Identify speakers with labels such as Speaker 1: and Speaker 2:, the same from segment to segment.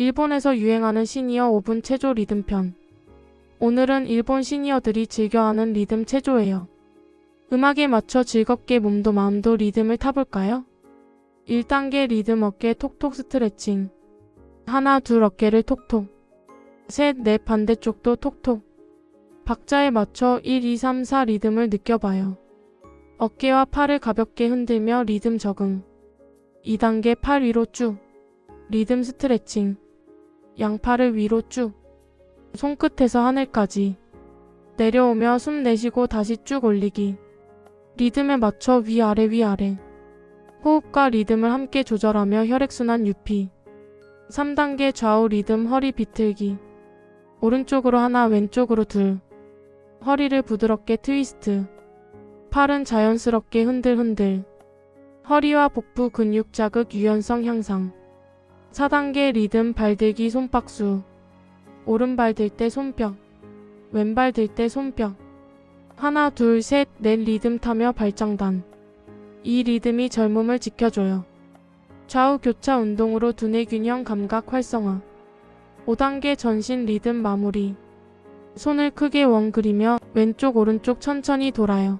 Speaker 1: 일본에서 유행하는 시니어 5분 체조 리듬편. 오늘은 일본 시니어들이 즐겨하는 리듬 체조예요. 음악에 맞춰 즐겁게 몸도 마음도 리듬을 타볼까요? 1단계 리듬 어깨 톡톡 스트레칭. 하나, 둘 어깨를 톡톡. 셋, 넷 반대쪽도 톡톡. 박자에 맞춰 1, 2, 3, 4 리듬을 느껴봐요. 어깨와 팔을 가볍게 흔들며 리듬 적응. 2단계 팔 위로 쭉. 리듬 스트레칭. 양팔을 위로 쭉. 손끝에서 하늘까지. 내려오며 숨 내쉬고 다시 쭉 올리기. 리듬에 맞춰 위아래 위아래. 호흡과 리듬을 함께 조절하며 혈액순환 유피. 3단계 좌우 리듬 허리 비틀기. 오른쪽으로 하나 왼쪽으로 둘. 허리를 부드럽게 트위스트. 팔은 자연스럽게 흔들흔들. 허리와 복부 근육 자극 유연성 향상. 4단계 리듬 발들기 손박수. 오른발 들 때 손뼉. 왼발 들 때 손뼉. 하나, 둘, 셋, 넷 리듬 타며 발장단. 이 리듬이 젊음을 지켜줘요. 좌우 교차 운동으로 두뇌 균형 감각 활성화. 5단계 전신 리듬 마무리. 손을 크게 원 그리며 왼쪽 오른쪽 천천히 돌아요.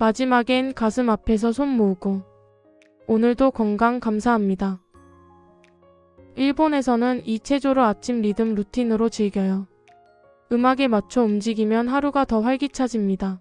Speaker 1: 마지막엔 가슴 앞에서 손 모으고. 오늘도 건강 감사합니다. 일본에서는 이 체조를 아침 리듬 루틴으로 즐겨요. 음악에 맞춰 움직이면 하루가 더 활기차집니다.